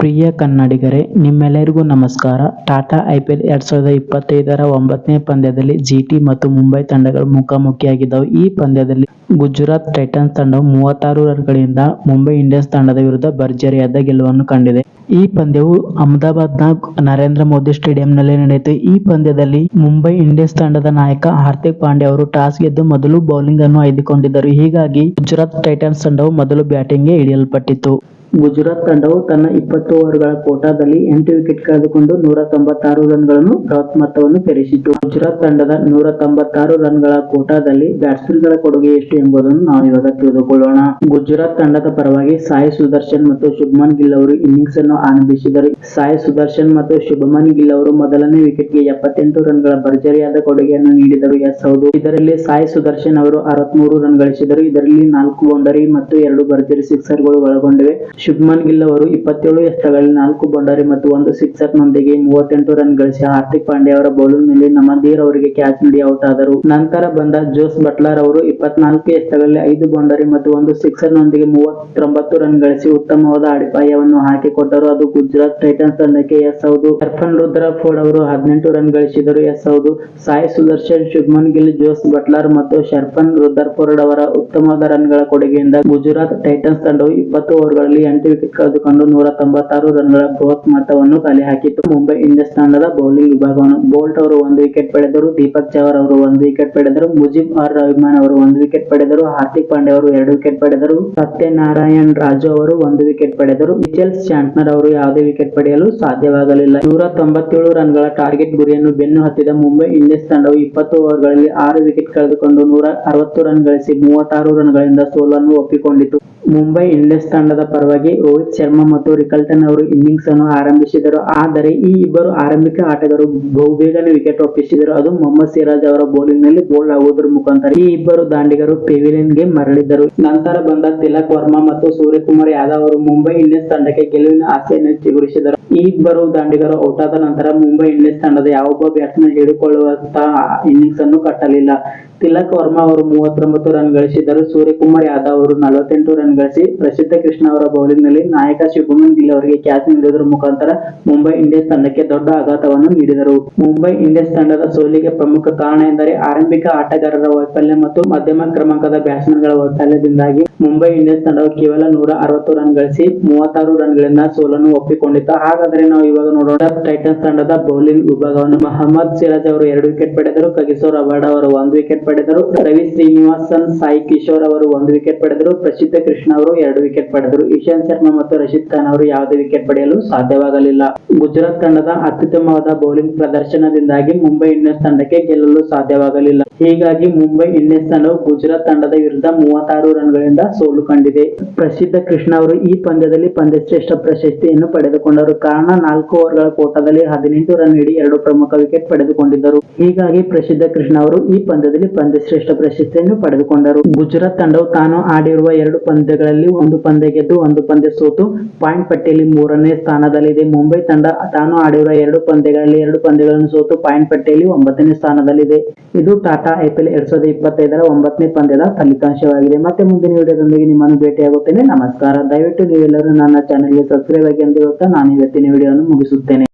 ಪ್ರಿಯ ಕನ್ನಡಿಗರೇ, ನಿಮ್ಮೆಲ್ಲರಿಗೂ ನಮಸ್ಕಾರ. ಟಾಟಾ ಐಪಿಎಲ್ ಎರಡ್ ಸಾವಿರದ ಇಪ್ಪತ್ತೈದರ ಒಂಬತ್ತನೇ ಪಂದ್ಯದಲ್ಲಿ ಜಿಟಿ ಮತ್ತು ಮುಂಬೈ ತಂಡಗಳು ಮುಖಾಮುಖಿಯಾಗಿದ್ದವು. ಈ ಪಂದ್ಯದಲ್ಲಿ ಗುಜರಾತ್ ಟೈಟನ್ಸ್ ತಂಡವು ಮೂವತ್ತಾರು ರನ್ಗಳಿಂದ ಮುಂಬೈ ಇಂಡಿಯನ್ಸ್ ತಂಡದ ವಿರುದ್ಧ ಭರ್ಜರಿಯಾದ ಗೆಲುವನ್ನು ಕಂಡಿದೆ. ಈ ಪಂದ್ಯವು ಅಹಮದಾಬಾದ್ನ ನರೇಂದ್ರ ಮೋದಿ ಸ್ಟೇಡಿಯಂನಲ್ಲಿ ನಡೆಯಿತು. ಈ ಪಂದ್ಯದಲ್ಲಿ ಮುಂಬೈ ಇಂಡಿಯನ್ಸ್ ತಂಡದ ನಾಯಕ ಹಾರ್ದಿಕ್ ಪಾಂಡೆ ಅವರು ಟಾಸ್ ಗೆದ್ದು ಮೊದಲು ಬೌಲಿಂಗ್ ಅನ್ನು ಆಯ್ದುಕೊಂಡಿದ್ದರು. ಹೀಗಾಗಿ ಗುಜರಾತ್ ಟೈಟನ್ಸ್ ತಂಡವು ಮೊದಲು ಬ್ಯಾಟಿಂಗ್ಗೆ ಇಳಿಯಲ್ಪಟ್ಟಿತು ಗುಜರಾತ್ ತಂಡವು ತನ್ನ ಇಪ್ಪತ್ತು ಓವರ್ಗಳ ಕೋಟಾದಲ್ಲಿ ಎಂಟು ವಿಕೆಟ್ ಕಳೆದುಕೊಂಡು ನೂರ ತೊಂಬತ್ತಾರು ರನ್ಗಳನ್ನು ಬೃಹತ್ ಮೊತ್ತವನ್ನು ಸೇರಿಸಿತು ಗುಜರಾತ್ ತಂಡದ ನೂರ ತೊಂಬತ್ತಾರು ರನ್ಗಳ ಕೋಟಾದಲ್ಲಿ ಬ್ಯಾಟ್ಸ್ಮನ್ಗಳ ಕೊಡುಗೆ ಎಷ್ಟು ಎಂಬುದನ್ನು ನಾವು ಇವಾಗ ತಿಳಿದುಕೊಳ್ಳೋಣ. ಗುಜರಾತ್ ತಂಡದ ಪರವಾಗಿ ಸಾಯಿ ಸುದರ್ಶನ್ ಮತ್ತು ಶುಭ್ಮನ್ ಗಿಲ್ ಅವರು ಇನ್ನಿಂಗ್ಸ್ ಅನ್ನು ಆರಂಭಿಸಿದರು. ಸಾಯಿ ಸುದರ್ಶನ್ ಮತ್ತು ಶುಭಮನ್ ಗಿಲ್ ಅವರು ಮೊದಲನೇ ವಿಕೆಟ್ಗೆ ಎಪ್ಪತ್ತೆಂಟು ರನ್ಗಳ ಭರ್ಜರಿಯಾದ ಕೊಡುಗೆಯನ್ನು ನೀಡಿದರು. ಎಸ್, ಹೌದು. ಇದರಲ್ಲಿ ಸಾಯಿ ಸುದರ್ಶನ್ ಅವರು ಅರವತ್ಮೂರು ರನ್ ಗಳಿಸಿದರು. ಇದರಲ್ಲಿ ನಾಲ್ಕು ಬೌಂಡರಿ ಮತ್ತು ಎರಡು ಭರ್ಜರಿ ಸಿಕ್ಸರ್ಗಳು ಒಳಗೊಂಡಿವೆ. ಶುಭ್ಮನ್ ಗಿಲ್ ಅವರು ಇಪ್ಪತ್ತೇಳು ಎಸೆತಗಳಲ್ಲಿ ನಾಲ್ಕು ಬೌಂಡರಿ ಮತ್ತು ಒಂದು ಸಿಕ್ಸರ್ ನೊಂದಿಗೆ ಮೂವತ್ತೆಂಟು ರನ್ ಗಳಿಸಿ ಹಾರ್ದಿಕ್ ಪಾಂಡ್ಯ ಅವರ ಬೌಲಿಂಗ್ನಲ್ಲಿ ನಮದೀರ್ ಅವರಿಗೆ ಕ್ಯಾಚ್ ನೀಡಿ ಔಟ್ ಆದರು. ನಂತರ ಬಂದ ಜೋಸ್ ಬಟ್ಲರ್ ಅವರು ಇಪ್ಪತ್ನಾಲ್ಕು ಎಸೆತಗಳಲ್ಲಿ ಐದು ಬೌಂಡರಿ ಮತ್ತು ಒಂದು ಸಿಕ್ಸರ್ ನೊಂದಿಗೆ ಮೂವತ್ತೊಂಬತ್ತು ರನ್ ಗಳಿಸಿ ಉತ್ತಮವಾದ ಅಡಿಪಾಯವನ್ನು ಹಾಕಿಕೊಟ್ಟರು. ಅದು ಗುಜರಾತ್ ಟೈಟನ್ಸ್ ತಂಡಕ್ಕೆ ಎಸ್ ಹೌದು. ಅರ್ಫನ್ ರುದ್ರ ಫೋರ್ಡ್ ಅವರು ಹದಿನೆಂಟು ರನ್ ಗಳಿಸಿದರು. ಎಸ್ ಹೌದು. ಸಾಯಿ ಸುದರ್ಶನ್, ಶುಭ್ಮನ್ ಗಿಲ್, ಜೋಸ್ ಬಟ್ಲರ್ ಮತ್ತು ಶರ್ಫನ್ ರುದರ್ಫೋರ್ಡ್ ಅವರ ಉತ್ತಮವಾದ ರನ್ಗಳ ಕೊಡುಗೆಯಿಂದ ಗುಜರಾತ್ ಟೈಟನ್ಸ್ ತಂಡವು ಇಪ್ಪತ್ತು ಓವರ್ಗಳಲ್ಲಿ ಎಂಟು ವಿಕೆಟ್ ಕಳೆದುಕೊಂಡು ನೂರ ತೊಂಬತ್ತಾರು ರನ್ಗಳ ಬೃಹತ್ ಮೊತ್ತವನ್ನು ಕಲೆ ಹಾಕಿತ್ತು ಮುಂಬೈ ಇಂಡಿಯನ್ಸ್ ತಂಡದ ಬೌಲಿಂಗ್ ವಿಭಾಗವನ್ನು ಬೋಲ್ಟ್ ಅವರು ಒಂದು ವಿಕೆಟ್ ಪಡೆದರು, ದೀಪಕ್ ಚಾವರ್ ಅವರು ಒಂದು ವಿಕೆಟ್ ಪಡೆದರು, ಮುಜಿಬ್ ಆರ್ ರಹಮಾನ್ ಅವರು ಒಂದು ವಿಕೆಟ್ ಪಡೆದರು, ಹಾರ್ದಿಕ್ ಪಾಂಡೆ ಅವರು ಎರಡು ವಿಕೆಟ್ ಪಡೆದರು, ಸತ್ಯನಾರಾಯಣ್ ರಾಜು ಅವರು ಒಂದು ವಿಕೆಟ್ ಪಡೆದರು. ಮಿಚೆಲ್ ಶಾಂಟ್ನರ್ ಅವರು ಯಾವುದೇ ವಿಕೆಟ್ ಪಡೆಯಲು ಸಾಧ್ಯವಾಗಲಿಲ್ಲ. ನೂರ ತೊಂಬತ್ತೇಳು ರನ್ಗಳ ಟಾರ್ಗೆಟ್ ಗುರಿಯನ್ನು ಬೆನ್ನು ಹತ್ತಿದ ಮುಂಬೈ ಇಂಡಿಯನ್ಸ್ ತಂಡವು ಇಪ್ಪತ್ತು ಓವರ್ಗಳಲ್ಲಿ ಆರು ವಿಕೆಟ್ ಕಳೆದುಕೊಂಡು ನೂರ ಅರವತ್ತು ರನ್ ಗಳಿಸಿ ಮೂವತ್ತಾರು ರನ್ಗಳಿಂದ ಸೋಲನ್ನು ಒಪ್ಪಿಕೊಂಡಿತು. ಮುಂಬೈ ಇಂಡಿಯನ್ಸ್ ತಂಡದ ಪರವಾಗಿ ರೋಹಿತ್ ಶರ್ಮಾ ಮತ್ತು ರಿಕಲ್ಟನ್ ಅವರು ಇನ್ನಿಂಗ್ಸ್ ಅನ್ನು ಆರಂಭಿಸಿದರು. ಆದರೆ ಈ ಇಬ್ಬರು ಆರಂಭಿಕ ಆಟಗಾರರು ಬಹುಬೇಗನೆ ವಿಕೆಟ್ ಒಪ್ಪಿಸಿದರು. ಅದು ಮೊಹಮ್ಮದ್ ಸಿರಾಜ್ ಅವರ ಬೌಲಿಂಗ್ನಲ್ಲಿ ಬೋಲ್ಡ್ ಆಗುವುದರ ಮುಖಾಂತರ ಈ ಇಬ್ಬರು ದಾಂಡಿಗರು ಪೆವಿಲಿಯನ್ಗೆ ಮರಳಿದರು ನಂತರ ಬಂದ ತಿಲಕ್ ವರ್ಮಾ ಮತ್ತು ಸೂರ್ಯಕುಮಾರ್ ಯಾದವ್ ಅವರು ಮುಂಬೈ ಇಂಡಿಯನ್ಸ್ ತಂಡಕ್ಕೆ ಗೆಲುವಿನ ಆಸೆಯನ್ನು ಚಿಗುರಿಸಿದರು. ಈ ಇಬ್ಬರು ದಾಂಡಿಗರು ಔಟ್ ಆದ ನಂತರ ಮುಂಬೈ ಇಂಡಿಯನ್ಸ್ ತಂಡದ ಯಾವೊಬ್ಬ ಬ್ಯಾಟ್ಸ್ಮನ್ ಹಿಡಿಕೊಳ್ಳುವಂತಹ ಇನ್ನಿಂಗ್ಸ್ ಅನ್ನು ಕಟ್ಟಲಿಲ್ಲ. ತಿಲಕ್ ವರ್ಮಾ ಅವರು ಮೂವತ್ತೊಂಬತ್ತು ರನ್ ಗಳಿಸಿದರು ಸೂರ್ಯಕುಮಾರ್ ಯಾದವ್ ಅವರು ನಲವತ್ತೆಂಟು ರನ್ ಗಳಿಸಿ ಪ್ರಸಿದ್ಧ ಕೃಷ್ಣ ಅವರ ಬೌಲಿಂಗ್ನಲ್ಲಿ ನಾಯಕ ಶುಭಮನ್ ಗಿಲ್ ಅವರಿಗೆ ಕ್ಯಾಚ್ ನೀಡುವುದರ ಮುಖಾಂತರ ಮುಂಬೈ ಇಂಡಿಯನ್ಸ್ ತಂಡಕ್ಕೆ ದೊಡ್ಡ ಆಘಾತವನ್ನು ನೀಡಿದರು. ಮುಂಬೈ ಇಂಡಿಯನ್ಸ್ ತಂಡದ ಸೋಲಿಗೆ ಪ್ರಮುಖ ಕಾರಣ ಎಂದರೆ ಆರಂಭಿಕ ಆಟಗಾರರ ವೈಫಲ್ಯ ಮತ್ತು ಮಧ್ಯಮ ಕ್ರಮಾಂಕದ ಬ್ಯಾಟ್ಸ್ಮನ್ಗಳ ವೈಫಲ್ಯದಿಂದಾಗಿ ಮುಂಬೈ ಇಂಡಿಯನ್ಸ್ ತಂಡವು ಕೇವಲ ನೂರ ಅರವತ್ತು ರನ್ ಗಳಿಸಿ ಮೂವತ್ತಾರು ರನ್ ಗಳಿಂದ ಸೋಲನ್ನು ಒಪ್ಪಿಕೊಂಡಿತ್ತು. ಹಾಗಾದರೆ ನಾವು ಇವಾಗ ನೋಡೋಣ. ಟೈಟನ್ಸ್ ತಂಡದ ಬೌಲಿಂಗ್ ವಿಭಾಗವನ್ನು ಮಹಮ್ಮದ್ ಸಿರಾಜ್ ಅವರು ಎರಡು ವಿಕೆಟ್ ಪಡೆದರು. ಕಗಿಸೋರ್ ಅವಾರ್ಡ್ ಅವರು ಒಂದು ವಿಕೆಟ್ ಪಡೆದರು. ರವಿ ಶ್ರೀನಿವಾಸನ್, ಸಾಯಿ ಕಿಶೋರ್ ಅವರು ಒಂದು ವಿಕೆಟ್ ಪಡೆದರು. ಪ್ರಸಿದ್ಧ ಕೃಷ್ಣ ಅವರು ಎರಡು ವಿಕೆಟ್ ಪಡೆದರು. ಇಶಾಂತ್ ಶರ್ಮಾ ಮತ್ತು ರಶೀದ್ ಖಾನ್ ಅವರು ಯಾವುದೇ ವಿಕೆಟ್ ಪಡೆಯಲು ಸಾಧ್ಯವಾಗಲಿಲ್ಲ. ಗುಜರಾತ್ ತಂಡದ ಅತ್ಯುತ್ತಮವಾದ ಬೌಲಿಂಗ್ ಪ್ರದರ್ಶನದಿಂದಾಗಿ ಮುಂಬೈ ಇಂಡಿಯನ್ಸ್ ತಂಡಕ್ಕೆ ಗೆಲ್ಲಲು ಸಾಧ್ಯವಾಗಲಿಲ್ಲ. ಹೀಗಾಗಿ ಮುಂಬೈ ಇಂಡಿಯನ್ಸ್ ತಂಡವು ಗುಜರಾತ್ ತಂಡದ ವಿರುದ್ಧ ಮೂವತ್ತಾರು ರನ್ಗಳಿಂದ ಸೋಲು ಕಂಡಿದೆ. ಪ್ರಸಿದ್ಧ ಕೃಷ್ಣ ಅವರು ಈ ಪಂದ್ಯದಲ್ಲಿ ಪಂದ್ಯಶ್ರೇಷ್ಠ ಪ್ರಶಸ್ತಿಯನ್ನು ಪಡೆದುಕೊಂಡರು. ಕಾರಣ ನಾಲ್ಕು ಓವರ್ಗಳ ಕೋಟದಲ್ಲಿ ಹದಿನೆಂಟು ರನ್ ನೀಡಿ ಎರಡು ಪ್ರಮುಖ ವಿಕೆಟ್ ಪಡೆದುಕೊಂಡಿದ್ದರು. ಹೀಗಾಗಿ ಪ್ರಸಿದ್ಧ ಕೃಷ್ಣ ಅವರು ಈ ಪಂದ್ಯದಲ್ಲಿ ಪಂದ್ಯಶ್ರೇಷ್ಠ ಪ್ರಶಸ್ತಿಯನ್ನು ಪಡೆದುಕೊಂಡರು. ಗುಜರಾತ್ ತಂಡವು ತಾನು ಆಡಿರುವ ಎರಡು ಪಂದ್ಯಗಳಲ್ಲಿ ಒಂದು ಪಂದ್ಯ ಗೆದ್ದು ಒಂದು ಪಂದ್ಯ ಸೋತು. ಪಾಯಿಂಟ್ ಪಟ್ಟಿಯಲ್ಲಿ ಮೂರನೇ ಸ್ಥಾನದಲ್ಲಿದೆ. ಮುಂಬೈ ತಂಡ ತಾನು ಆಡಿರುವ ಎರಡು ಪಂದ್ಯಗಳಲ್ಲಿ ಎರಡು ಪಂದ್ಯಗಳನ್ನು ಸೋತು. ಪಾಯಿಂಟ್ ಪಟ್ಟಿಯಲ್ಲಿ ಒಂಬತ್ತನೇ ಸ್ಥಾನದಲ್ಲಿದೆ. ಇದು ಟಾಟಾ ಐಪಿಎಲ್ ಎರಡ್ ಸಾವಿರದ ಇಪ್ಪತ್ತೈದರ ಒಂಬತ್ತನೇ ಪಂದ್ಯದ ಫಲಿತಾಂಶವಾಗಿದೆ. ಮತ್ತೆ ಮುಂದಿನ ವಿಡಿಯೋದೊಂದಿಗೆ ನಿಮ್ಮನ್ನು ಭೇಟಿಯಾಗುತ್ತೇನೆ. ನಮಸ್ಕಾರ. ದಯವಿಟ್ಟು ನೀವೆಲ್ಲರೂ ನನ್ನ ಚಾನೆಲ್ಗೆ ಸಬ್ಸ್ಕ್ರೈಬ್ ಆಗಿ ಅಂತ ಹೇಳ್ತಾ ನಾನು ಇವತ್ತಿನ ವಿಡಿಯೋವನ್ನು ಮುಗಿಸುತ್ತೇನೆ.